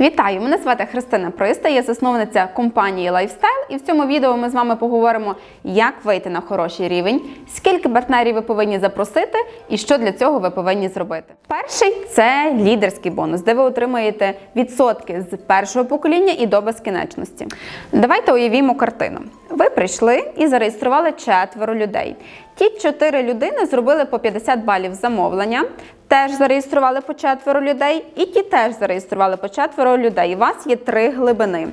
Вітаю! Мене звати Христина Приста, я засновниця компанії Lifestyle, і в цьому відео ми з вами поговоримо, як вийти на хороший рівень, скільки партнерів ви повинні запросити і що для цього ви повинні зробити. Перший це лідерський бонус, де ви отримаєте відсотки з першого покоління і до безкінечності. Давайте уявімо картину. Ви прийшли і зареєстрували четверо людей. Ті чотири людини зробили по 50 балів замовлення, теж зареєстрували по четверо людей, і ті теж зареєстрували по четверо людей. У вас є три глибини.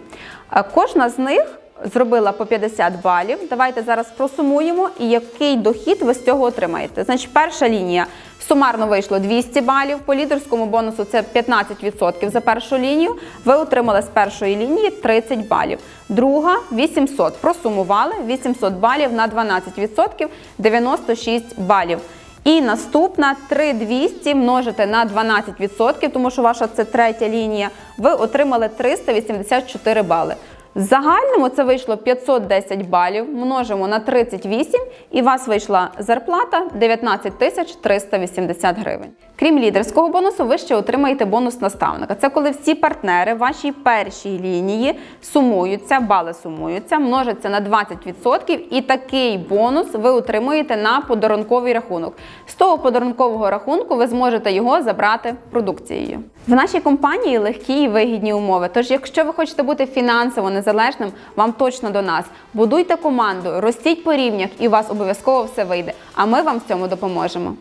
Е, Кожна з них зробила по 50 балів. Давайте зараз просумуємо, і який дохід ви з цього отримаєте. Значить, перша лінія сумарно вийшло 200 балів. По лідерському бонусу це 15% за першу лінію. Ви отримали з першої лінії 30 балів. Друга 800. Просумували 800 балів на 12%, 96 балів. І наступна 3200 множите на 12%, тому що ваша це третя лінія. Ви отримали 384 бали. В загальному це вийшло 510 балів, множимо на 38 і у вас вийшла зарплата 19 тисяч 380 гривень. Крім лідерського бонусу, ви ще отримаєте бонус наставника. Це коли всі партнери вашій першій лінії сумуються, бали сумуються, множаться на 20%, і такий бонус ви отримуєте на подарунковий рахунок. З того подарункового рахунку ви зможете його забрати продукцією. В нашій компанії легкі і вигідні умови. Тож, якщо ви хочете бути фінансово незалежним, вам точно до нас. Будуйте команду, ростіть по рівнях, і у вас обов'язково все вийде. А ми вам в цьому допоможемо.